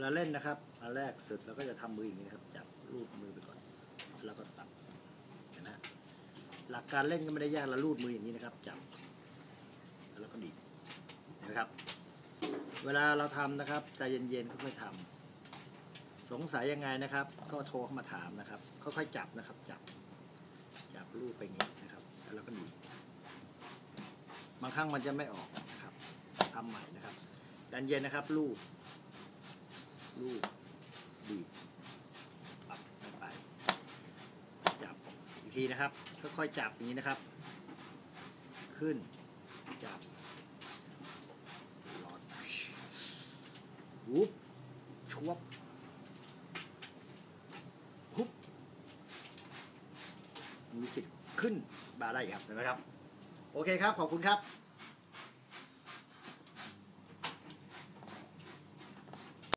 วลาเล่นนะครับอันแรกสุดเราก็จะทำมืออย่างนี้นะครับ จับรูดมือไปก่อน แล้วก็ตัดเห็นไหมฮะหลักการเล่นก็ไม่ได้ยากเราลูดมืออย่างนี้นะครับ จับ แล้วก็ดีดเห็นไหมครับ เวลาเราทำนะครับใจเย็นๆค่อยๆทำสงสัยยังไงนะครับ ก็โทรเข้ามาถามนะครับค่อยๆจับนะครับ จับ จับลูดไปอย่างนี้นะครับ แล้วก็ดีดบางครั้งมันจะไม่ออกนะครับทำใหม่นะครับใจเย็นนะครับลูด ลูกดีปรับลงไป จับอีกทีนะครับ ค่อยๆจับอย่างนี้นะครับ ขึ้น จับหลอดวุบชวบฮุบมีสิทธิ์ขึ้นบาได้ครับเห็นไหมครับ โอเคครับ ขอบคุณครับ